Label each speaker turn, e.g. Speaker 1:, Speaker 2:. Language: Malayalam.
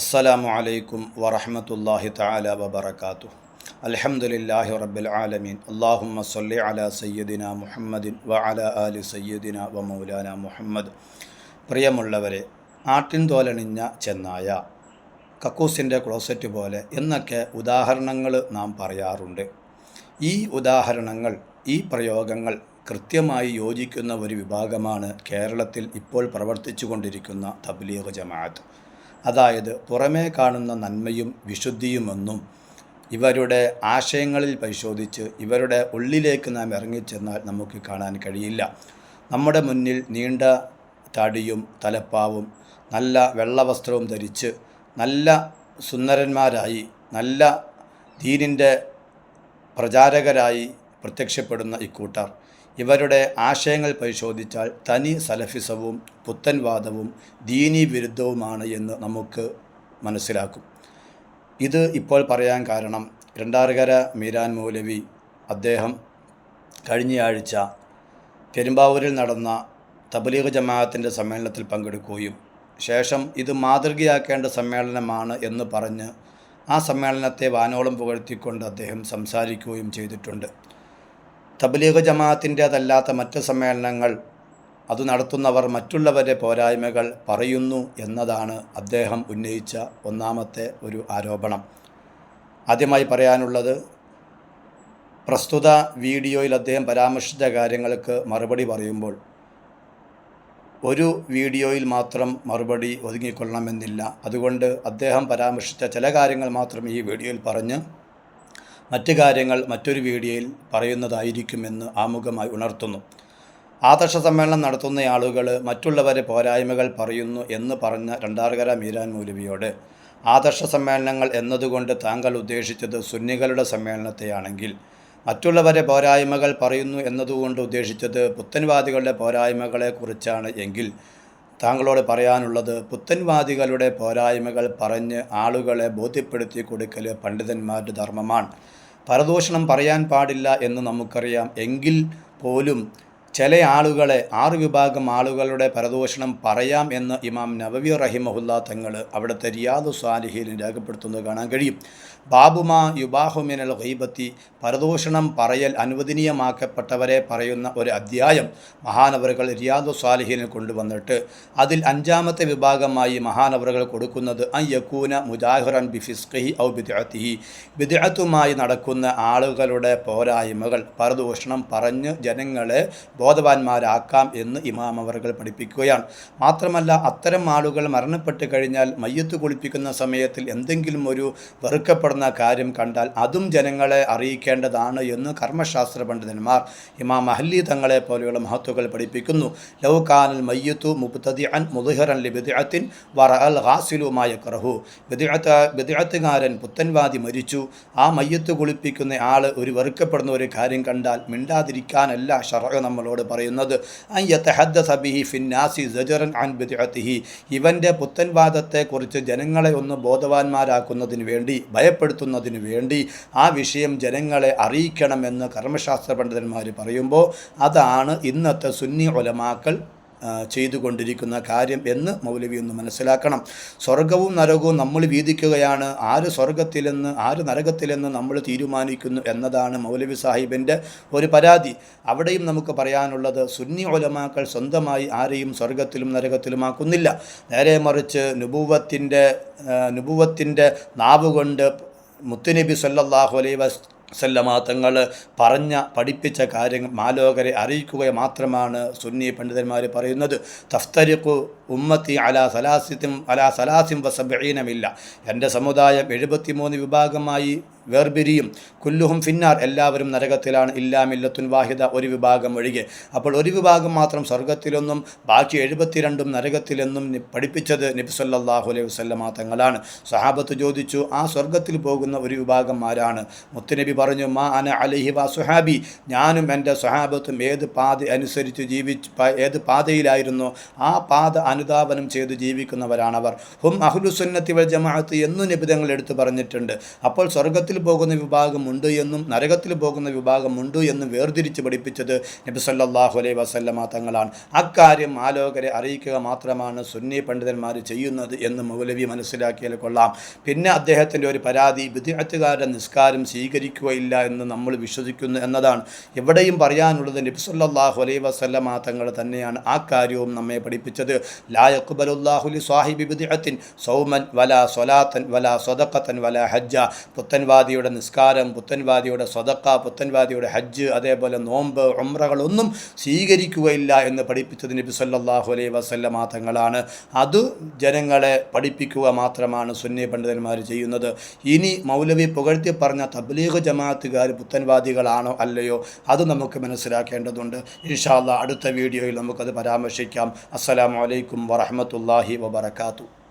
Speaker 1: അസ്സലാമു അലൈക്കും വറഹമത്തല്ലാഹി തആല വബറകാതുഹു. അൽഹംദുലില്ലാഹി റബ്ബിൽ ആലമീൻ. അല്ലാഹുമ്മ സല്ലി അലാ സയ്യിദിന മുഹമ്മദിൻ വ അലാ ആലി സയ്യിദിന വ മൗലാന മുഹമ്മദ്. പ്രിയമുള്ളവരെ ആട്ടിൻ തോലണിഞ്ഞ ചെന്നായ കക്കൂസിന്റെ ക്ലോസറ്റ് പോലെ എന്നൊക്കെ ഉദാഹരണങ്ങൾ നാം പറയാറുണ്ട്. ഈ ഉദാഹരണങ്ങൾ ഈ പ്രയോഗങ്ങൾ കൃത്യമായി യോജിക്കുന്ന ഒരു വിഭാഗമാണ് കേരളത്തിൽ ഇപ്പോൾ പ്രവർത്തിച്ചു കൊണ്ടിരിക്കുന്ന തബ്ലീഗ് ജമാഅത്ത്. അതായത് പുറമേ കാണുന്ന നന്മയും വിശുദ്ധിയുമൊന്നും ഇവരുടെ ആശയങ്ങളിൽ പരിശോധിച്ച് ഇവരുടെ ഉള്ളിലേക്ക് നാം ഇറങ്ങിച്ചെന്നാൽ നമുക്ക് കാണാൻ കഴിയില്ല. നമ്മുടെ മുന്നിൽ നീണ്ട തടിയും തലപ്പാവും നല്ല വെള്ളവസ്ത്രവും ധരിച്ച് നല്ല സുന്ദരന്മാരായി നല്ല ദീനിന്റെ പ്രചാരകരായി പ്രത്യക്ഷപ്പെടുന്ന ഇക്കൂട്ടർ ഇവരുടെ ആശയങ്ങൾ പരിശോധിച്ചാൽ തനി സലഫിസവും പുത്തൻവാദവും ദീനി വിരുദ്ധവുമാണ് എന്ന് നമുക്ക് മനസ്സിലാക്കും. ഇത് ഇപ്പോൾ പറയാൻ കാരണം രണ്ടാറുകര മീരാൻ മൗലവി അദ്ദേഹം കഴിഞ്ഞയാഴ്ച പെരുമ്പാവൂരിൽ നടന്ന തബലീഗ് ജമാഅത്തിന്റെ സമ്മേളനത്തിൽ പങ്കെടുക്കുകയും ശേഷം ഇത് മാതൃകയാക്കേണ്ട സമ്മേളനമാണ് എന്ന് പറഞ്ഞ് ആ സമ്മേളനത്തെ വാനോളം പുകഴ്ത്തിക്കൊണ്ട് അദ്ദേഹം സംസാരിക്കുകയും ചെയ്തിട്ടുണ്ട്. തബ്ലീഗ് ജമാഅത്തിന്റേതല്ലാത്ത മറ്റ് സമ്മേളനങ്ങൾ അത് നടത്തുന്നവർ മറ്റുള്ളവരുടെ പോരായ്മകൾ പറയുന്നു എന്നതാണ് അദ്ദേഹം ഉന്നയിച്ച ഒന്നാമത്തെ ഒരു ആരോപണം. ആദ്യമായി പറയാനുള്ളത് പ്രസ്തുത വീഡിയോയിൽ അദ്ദേഹം പരാമർശിച്ച കാര്യങ്ങൾക്ക് മറുപടി പറയുമ്പോൾ ഒരു വീഡിയോയിൽ മാത്രം മറുപടി ഒതുങ്ങിക്കൊള്ളണമെന്നില്ല. അതുകൊണ്ട് അദ്ദേഹം പരാമർശിച്ച ചില കാര്യങ്ങൾ മാത്രം ഈ വീഡിയോയിൽ പറഞ്ഞ് മറ്റ് കാര്യങ്ങൾ മറ്റൊരു വീഡിയോയിൽ പറയുന്നതായിരിക്കുമെന്ന് ആമുഖമായി ഉണർത്തുന്നു. ആദർശ സമ്മേളനം നടത്തുന്ന ആളുകൾ മറ്റുള്ളവരെ പോരായ്മകൾ പറയുന്നു എന്ന് പറഞ്ഞ രണ്ടാറുകര മീരാൻ മൗലവിയോട് ആദർശ സമ്മേളനങ്ങൾ എന്നതുകൊണ്ട് താങ്കൾ ഉദ്ദേശിച്ചത് സുന്നികളുടെ സമ്മേളനത്തെയാണെങ്കിൽ മറ്റുള്ളവരെ പോരായ്മകൾ പറയുന്നു എന്നതുകൊണ്ട് ഉദ്ദേശിച്ചത് പുത്തൻവാദികളുടെ പോരായ്മകളെക്കുറിച്ചാണ് എങ്കിൽ താങ്കളോട് പറയാനുള്ളത് പുത്തൻവാദികളുടെ പോരായ്മകൾ പറഞ്ഞ് ആളുകളെ ബോധ്യപ്പെടുത്തി കൊടുക്കൽ പണ്ഡിതന്മാരുടെ ധർമ്മമാണ്. പരദൂഷണം പറയാൻ പാടില്ല എന്ന് നമുക്കറിയാം. എങ്കിൽ പോലും ചില ആളുകളെ ആറ് വിഭാഗം ആളുകളുടെ പരദോഷണം പറയാം എന്ന് ഇമാം നവവി റഹിമഹുല്ല തങ്ങൾ അവിടുത്തെ റിയാദു സാലിഹീലിൽ രേഖപ്പെടുത്തുന്നത് കാണാൻ കഴിയും. ബാബുമാ യുബാഹുമിനൽ ഹൈബത്തി പരദോഷണം പറയൽ അനുവദനീയമാക്കപ്പെട്ടവരെ പറയുന്ന ഒരു അധ്യായം മഹാനവറുകൾ റിയാദു സാലിഹീനെ കൊണ്ടുവന്നിട്ട് അതിൽ അഞ്ചാമത്തെ വിഭാഗമായി മഹാനവറുകൾ കൊടുക്കുന്നത് അ യക്കൂന മുജാഹിറൻ ബി ഫിസ്ഖി ഔ ബിദ്അത്തിഹി. ബിദ്അത്തുമായി നടക്കുന്ന ആളുകളുടെ പോരായ്മകൾ പരദോഷണം പറഞ്ഞ് ജനങ്ങളെ ബോധവാന്മാരാക്കാം എന്ന് ഇമാം അവർകൾ പഠിപ്പിക്കുകയാണ്. മാത്രമല്ല അത്തരം ആളുകൾ മരണപ്പെട്ട് കഴിഞ്ഞാൽ മയ്യത്ത് കുളിപ്പിക്കുന്ന സമയത്തിൽ എന്തെങ്കിലും ഒരു വെറുക്കപ്പെടുന്ന കാര്യം കണ്ടാൽ അതും ജനങ്ങളെ അറിയിക്കേണ്ടതാണ് എന്ന് കർമ്മശാസ്ത്ര പണ്ഡിതന്മാർ ഇമാം അഹല്ലി തങ്ങളെ പോലെയുള്ള മഹത്വകൾ പഠിപ്പിക്കുന്നു. ലൗകാനൽ മയ്യത്തു മുബ്തദി അൻ മുതുഹറൻ ലിബിദ്അത്തിൻ വറ അൽ ഹാസിലുമായ കറഹു ബിദ്അത്ത് ബിദ്അത്തുകാരൻ പുത്തൻവാദി മരിച്ചു. ആ മയ്യത്ത് കുളിപ്പിക്കുന്ന ആൾ ഒരു വെറുക്കപ്പെടുന്ന ഒരു കാര്യം കണ്ടാൽ മിണ്ടാതിരിക്കാനല്ല ഷറ നമ്മളോട് പറയുന്നത് ബിഹി ഫിന്നാസി സജറൻ അൻ ബിദിഅത്തിഹി. ഇവന്റെ പുത്തൻവാദത്തെക്കുറിച്ച് ജനങ്ങളെ ഒന്ന് ബോധവാന്മാരാക്കുന്നതിന് വേണ്ടി ഭയപ്പെടുത്തുന്നതിന് വേണ്ടി ആ വിഷയം ജനങ്ങളെ അറിയിക്കണമെന്ന് കർമ്മശാസ്ത്ര പണ്ഡിതന്മാർ പറയുമ്പോൾ അതാണ് ഇന്നത്തെ സുന്നി ഒലമാക്കൾ ചെയ്തുകൊണ്ടിരിക്കുന്ന കാര്യം എന്ന് മൗലവി ഒന്ന് മനസ്സിലാക്കണം. സ്വർഗവും നരകവും നമ്മൾ വീതിക്കുകയാണ്. ആര് സ്വർഗത്തിലെന്ന് ആര് നരകത്തിലെന്ന് നമ്മൾ തീരുമാനിക്കുന്നു എന്നതാണ് മൗലവി സാഹിബിന്റെ ഒരു പരാതി. അവിടെയും നമുക്ക് പറയാനുള്ളത് സുന്നി ഒലമാക്കൾ സ്വന്തമായി ആരെയും സ്വർഗത്തിലും നരകത്തിലുമാക്കുന്നില്ല. നേരെ മറിച്ച് നുപൂവത്തിന്റെ നുപൂവത്തിന്റെ നാവ് കൊണ്ട് മുത്തുനബി സല്ലാഹു അലൈഹി വസ് സല്ലമ തങ്ങൾ പറഞ്ഞ പഠിപ്പിച്ച കാര്യങ്ങൾ മാലോകരെ അറിയിക്കുക മാത്രമാണ് സുന്നി പണ്ഡിതന്മാർ പറയുന്നത്. തഫ്തരിഖു ഉമ്മത്തി അല സലാസിത്തും അല സലാസിം വസബീനമില്ല എന്റെ സമുദായം എഴുപത്തിമൂന്ന് വിഭാഗമായി വേർപിരിയും. കുല്ലുഹും ഫിന്നാർ. എല്ലാവരും നരകത്തിലാണ്. ഇല്ലാമില്ലത്തുൻ വാഹിദ. ഒരു വിഭാഗം ഒഴികെ. അപ്പോൾ ഒരു വിഭാഗം മാത്രം സ്വർഗത്തിലൊന്നും ബാക്കി എഴുപത്തിരണ്ടും നരകത്തിലെന്നും പഠിപ്പിച്ചത് നബി സല്ലാഹു അലൈഹി വസ്ല്ലാ തങ്ങളാണ്. സഹാബത്ത് ചോദിച്ചു ആ സ്വർഗത്തിൽ പോകുന്ന ഒരു വിഭാഗം ആരാണ്? മുത്തുനബി പറഞ്ഞു മാ അന അലഹി വാ സുഹാബി. ഞാനും എന്റെ സുഹാബത്തും ഏത് പാത അനുസരിച്ച് ജീവിച്ച് ഏത് പാതയിലായിരുന്നോ ആ പാത അനുതാപനം ചെയ്ത് ജീവിക്കുന്നവരാണവർ. ഹും അഹ്ലുസുന്നത്തി വൽ ജമാഅത്ത് എന്നു നിബിധങ്ങൾ എടുത്തു പറഞ്ഞിട്ടുണ്ട്. അപ്പോൾ സ്വർഗത്തിൽ സ്വർഗത്തിൽ പോകുന്ന വിഭാഗമുണ്ട് എന്നും നരകത്തിൽ പോകുന്ന വിഭാഗമുണ്ട് എന്നും വേർതിരിച്ച് പഠിപ്പിച്ചത് നബി സല്ലല്ലാഹു അലൈഹി വസല്ലമ തങ്ങളാണ്. അക്കാര്യം ആലോകരെ അറിയിക്കുക മാത്രമാണ് സുന്നി പണ്ഡിതന്മാർ ചെയ്യുന്നത് എന്ന് മൗലവി മനസ്സിലാക്കിയാൽ കൊള്ളാം. പിന്നെ അദ്ദേഹത്തിന്റെ ഒരു പരാതി വിദ്യാർത്ഥികാരുടെ നിസ്കാരം സ്വീകരിക്കുകയില്ല എന്ന് നമ്മൾ വിശ്വസിക്കുന്നു എന്നതാണ്. എവിടെയും പറയാനുള്ളത് നബി സല്ലല്ലാഹു അലൈഹി വസല്ലമ തങ്ങൾ തന്നെയാണ് ആ കാര്യവും നമ്മെ പഠിപ്പിച്ചത്. ലാ യഖ്ബലുല്ലാഹു ലി സാഹിബി ബിദ്അത്തിൻ സൗമൻ വല സ്വലാത്തൻ വല സ്വതക്കത്തൻ വല ഹജ്ജ. പുത്തൻവാദിയുടെ നിസ്കാരം പുത്തൻവാദിയുടെ സ്വതക്ക പുത്തൻവാദിയുടെ ഹജ്ജ് അതേപോലെ നോമ്പ് ഉംറകളൊന്നും സ്വീകരിക്കുകയില്ല എന്ന് പഠിപ്പിച്ചത് നബി സല്ലാഹു അലൈഹി വസല്ലമ തങ്ങളാണ് അത് ജനങ്ങളെ പഠിപ്പിക്കുക മാത്രമാണ് സുന്നി പണ്ഡിതന്മാർ ചെയ്യുന്നത്. ഇനി മൗലവി പുകഴ്ത്തി പറഞ്ഞ തബ്ലീഗ് ജമാഅത്തുകാർ പുത്തൻവാദികളാണോ അല്ലയോ അത് നമുക്ക് മനസ്സിലാക്കേണ്ടതുണ്ട്. ഇൻഷാല്ല അടുത്ത വീഡിയോയിൽ നമുക്കത് പരാമർശിക്കാം. അസ്സലാമു അലൈക്കും വറഹ്മത്തുള്ളാഹി വബറകാതുഹു.